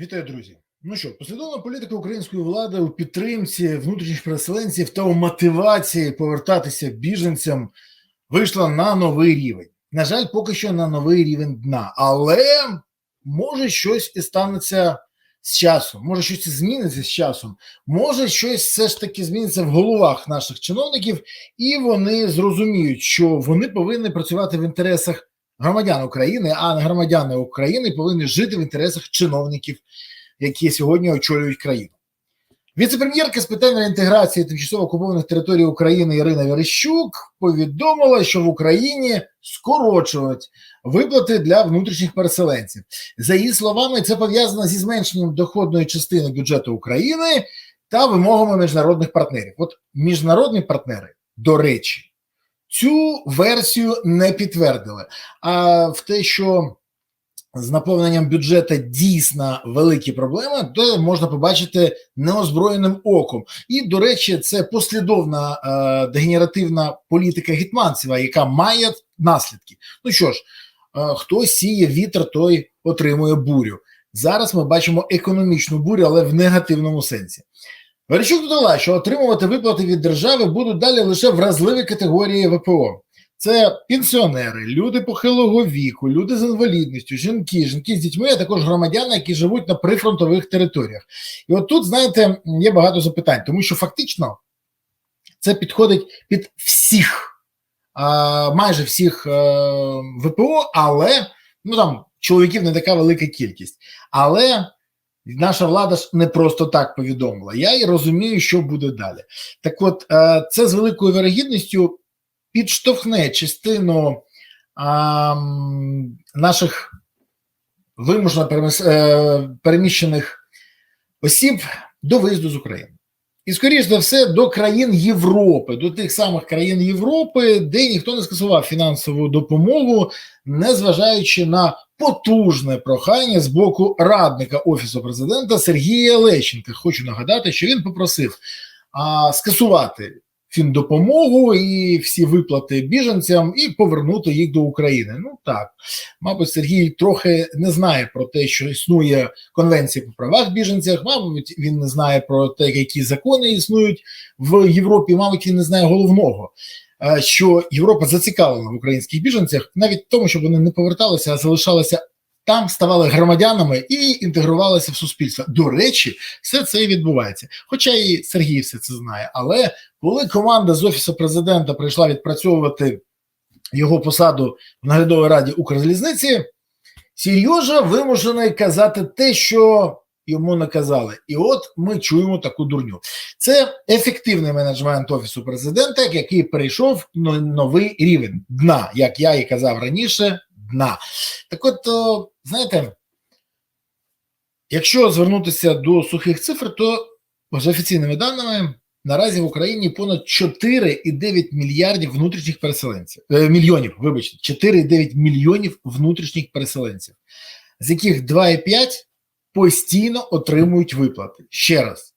Вітаю, друзі. Ну що, послідовна політика української влади у підтримці внутрішніх переселенців та у мотивації повертатися біженцям вийшла на новий рівень. На жаль, поки що на новий рівень дна, але може щось і станеться з часом, може щось і зміниться з часом, може щось все ж таки зміниться в головах наших чиновників, і вони зрозуміють, що вони повинні працювати в інтересах громадян України, а громадяни України повинні жити в інтересах чиновників, які сьогодні очолюють країну. Віце-прем'єрка з питань реінтеграції тимчасово окупованих територій України Ірина Верещук повідомила, що в Україні скорочують виплати для внутрішніх переселенців. За її словами, це пов'язано зі зменшенням доходної частини бюджету України та вимогами міжнародних партнерів. От міжнародні партнери, до речі, цю версію не підтвердили. А в те, що з наповненням бюджету дійсно великі проблеми, то можна побачити неозброєним оком. І, до речі, це послідовна е, дегенеративна політика Гетманцева, яка має наслідки. Ну що ж, е, хто сіє вітер, той отримує бурю. Зараз ми бачимо економічну бурю, але в негативному сенсі. Верещук додала, що отримувати виплати від держави будуть далі лише вразливі категорії ВПО. Це пенсіонери, люди похилого віку, люди з інвалідністю, жінки, жінки з дітьми, а також громадяни, які живуть на прифронтових територіях. І от тут, знаєте, є багато запитань, тому що фактично це підходить під всіх, майже всіх ВПО, але ну там чоловіків не така велика кількість. Але наша влада ж не просто так повідомила. Я і розумію, що буде далі. Так, от це з великою вирогідністю підштовхне частину наших вимушено переміщених осіб до виїзду з України. І, скоріш за все, до країн Європи, до тих самих країн Європи, де ніхто не скасував фінансову допомогу, незважаючи на потужне прохання з боку радника Офісу президента Сергія Лещенка. Хочу нагадати, що він попросив а, скасувати фіндопомогу і всі виплати біженцям і повернути їх до України. Ну так, мабуть, Сергій трохи не знає про те, що існує конвенція по правах біженців. Мабуть, він не знає про те, які закони існують в Європі. Мабуть, він не знає головного. Що Європа зацікавлена в українських біженцях, навіть в тому, щоб вони не поверталися, а залишалися там, ставали громадянами і інтегрувалися в суспільство. До речі, все це і відбувається. Хоча і Сергій все це знає. Але коли команда з офісу президента прийшла відпрацьовувати його посаду в наглядовій раді Укрзалізниці, Серйожа вимушений казати те, що йому наказали. І от ми чуємо таку дурню. Це ефективний менеджмент офісу президента, який перейшов на новий рівень дна, як я і казав раніше. Дна. Так от, знаєте, якщо звернутися до сухих цифр, то з офіційними даними наразі в Україні понад 4,9 мільярдів внутрішніх переселенців. Е, мільйонів, вибачте, 4,9 мільйонів внутрішніх переселенців, з яких 2,5 постійно отримують виплати. Ще раз,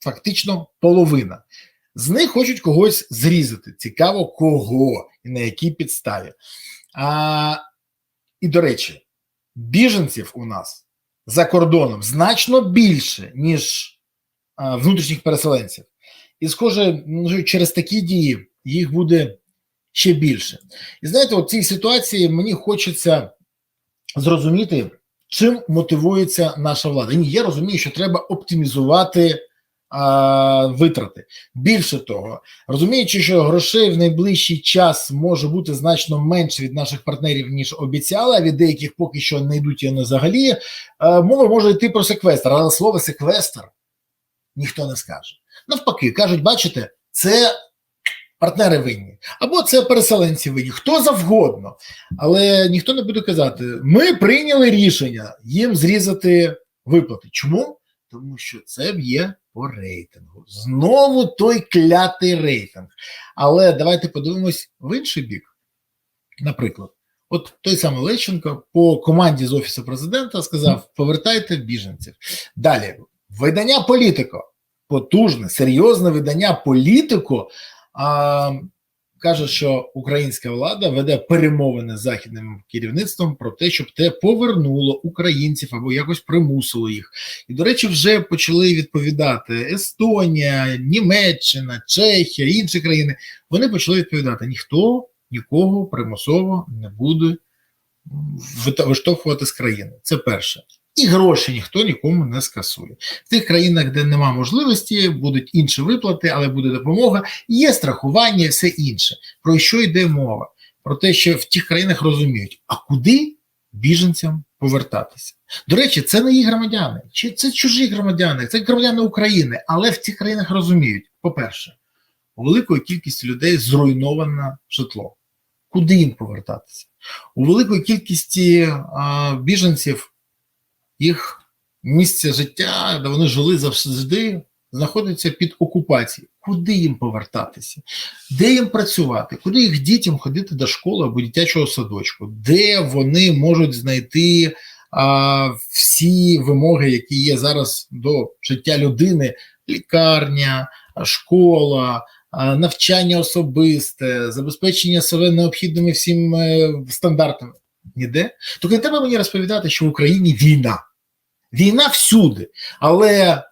фактично половина. З них хочуть когось зрізати. Цікаво, кого і на якій підставі. А, І, до речі, біженців у нас за кордоном значно більше, ніж внутрішніх переселенців. І, схоже, ну, через такі дії їх буде ще більше. І знаєте, у цій ситуації мені хочеться зрозуміти, чим мотивується наша влада. Ні, я розумію, що треба оптимізувати витрати. Більше того, розуміючи, що грошей в найближчий час може бути значно менше від наших партнерів, ніж обіцяли, а від деяких поки що не йдуть і взагалі, мова може йти про секвестр, але слово секвестр ніхто не скаже. Навпаки, кажуть, бачите, це партнери винні, або це переселенці винні, хто завгодно. Але ніхто не буде казати, ми прийняли рішення їм зрізати виплати. Чому? Тому що це б'є по рейтингу. Знову той клятий рейтинг. Але давайте подивимось в інший бік. Наприклад, от той самий Лещенко по команді з Офісу президента сказав: повертайте біженців. Далі, видання політико потужне, серйозне видання політику а, каже, що українська влада веде перемовини з західним керівництвом про те, щоб те повернуло українців або якось примусило їх. І, до речі, вже почали відповідати Естонія, Німеччина, Чехія, інші країни. Вони почали відповідати: ніхто нікого примусово не буде виштовхувати з країни. Це перше. І гроші ніхто нікому не скасує. В тих країнах, де нема можливості, будуть інші виплати, але буде допомога, є страхування все інше. Про що йде мова? Про те, що в тих країнах розуміють, а куди біженцям повертатися. До речі, це не їх громадяни, чи це чужі громадяни, це громадяни України, але в цих країнах розуміють: по-перше, у великої кількості людей зруйноване житло. Куди їм повертатися? У великої кількості а, біженців їх місце життя, де вони жили завжди, знаходиться під окупацією. Куди їм повертатися? Де їм працювати? Куди їх дітям ходити до школи або дитячого садочку? Де вони можуть знайти а, всі вимоги, які є зараз до життя людини: лікарня, школа, навчання особисте, забезпечення себе необхідними всім е, стандартами? Ніде? Тільки не треба мені розповідати, що в Україні війна. Війна всюди. Але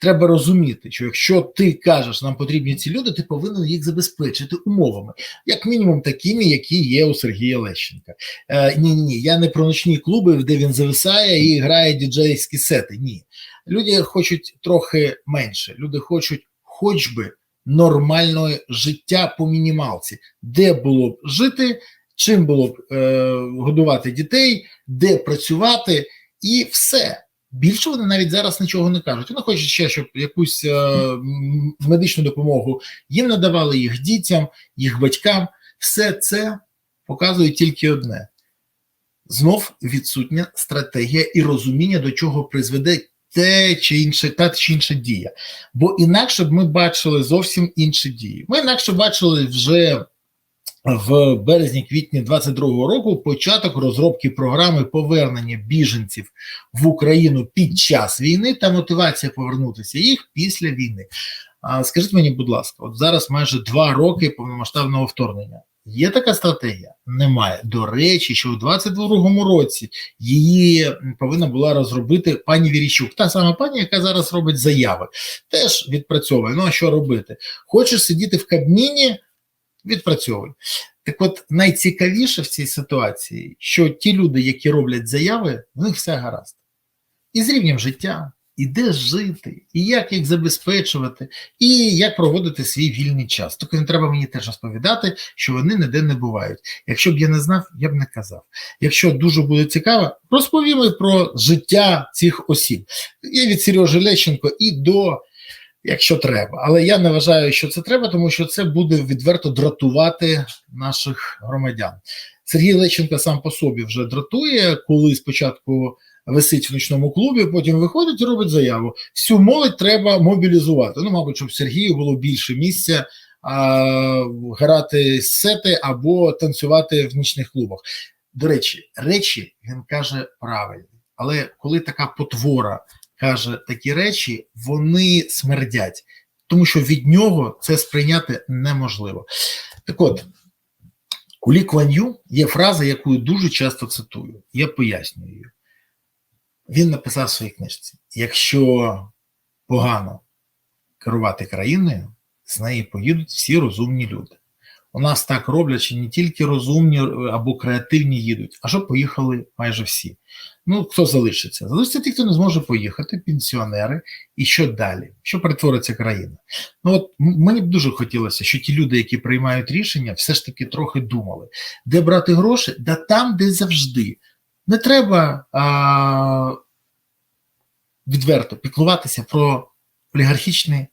треба розуміти, що якщо ти кажеш, нам потрібні ці люди, ти повинен їх забезпечити умовами, як мінімум такими, які є у Сергія Лещенка. Е, ні, ні, я не про ночні клуби, де він зависає і грає діджейські сети. Ні. Люди хочуть трохи менше. Люди хочуть, хоч би, нормального життя по мінімалці, де було б жити, чим було б е, годувати дітей, де працювати, і все. Більше вони навіть зараз нічого не кажуть. Вони хочуть ще, щоб якусь е, медичну допомогу їм надавали їх дітям, їх батькам. Все це показує тільки одне: знов відсутня стратегія і розуміння, до чого призведе те чи інше, та чи інша дія. Бо інакше б ми бачили зовсім інші дії. Ми інакше бачили вже в березні-квітні 22-го року початок розробки програми повернення біженців в Україну під час війни та мотивація повернутися їх після війни. А скажіть мені, будь ласка, от зараз майже два роки повномасштабного вторгнення. Є така стратегія? Немає. До речі, що у 22-му році її повинна була розробити пані Віріщук, та сама пані, яка зараз робить заяви, теж відпрацьовує. Ну а що робити? Хочеш сидіти в Кабміні? Відпрацьовуй. Так от найцікавіше в цій ситуації, що ті люди, які роблять заяви, в них все гаразд. І з рівнем життя, і де жити, і як їх забезпечувати, і як проводити свій вільний час. Тільки не треба мені теж розповідати, що вони ніде не бувають. Якщо б я не знав, я б не казав. Якщо дуже буде цікаво, розповімо про життя цих осіб. Я від Сережі Лещенко і до якщо треба. Але я не вважаю, що це треба, тому що це буде відверто дратувати наших громадян. Сергій Лещенко сам по собі вже дратує, коли спочатку висить в ночному клубі, потім виходить і робить заяву. Всю молодь треба мобілізувати. Ну, мабуть, щоб Сергію було більше місця а, грати сети або танцювати в нічних клубах. До речі, речі він каже правильні, але коли така потвора каже такі речі, вони смердять, тому що від нього це сприйняти неможливо. Так от, у Лі Куан Ю є фраза, яку я дуже часто цитую. Я пояснюю її. Він написав в своїй книжці: якщо погано керувати країною, з неї поїдуть всі розумні люди. У нас так роблять, що не тільки розумні або креативні їдуть, а що поїхали майже всі. Ну, хто залишиться? Залишиться ті, хто не зможе поїхати, пенсіонери, і що далі? Що перетвориться країна? Ну от мені б дуже хотілося, що ті люди, які приймають рішення, все ж таки трохи думали, де брати гроші, да там, де завжди. Не треба а, відверто піклуватися про олігархічні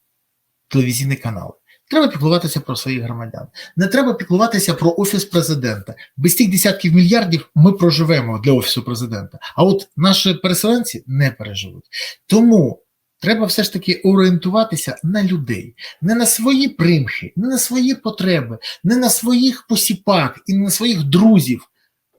телевізійні канали. Треба піклуватися про своїх громадян. Не треба піклуватися про офіс президента. Без тих десятків мільярдів ми проживемо для офісу президента. А от наші переселенці не переживуть. Тому треба все ж таки орієнтуватися на людей, не на свої примхи, не на свої потреби, не на своїх посіпак і не на своїх друзів,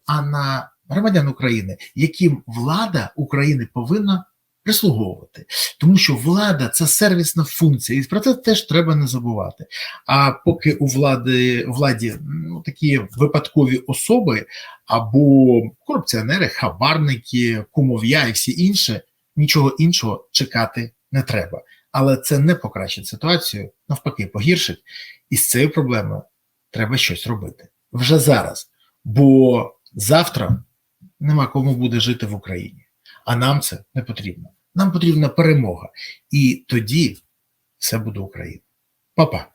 а на громадян України, яким влада України повинна прислуговувати, тому що влада це сервісна функція, і про це теж треба не забувати. А поки у влади владі ну, такі випадкові особи або корупціонери, хабарники, кумов'я і всі інше, нічого іншого чекати не треба. Але це не покращить ситуацію, навпаки, погіршить. І з цією проблемою треба щось робити вже зараз. Бо завтра нема кому буде жити в Україні. А нам це не потрібно. Нам потрібна перемога. І тоді все буде Україна. Па-па.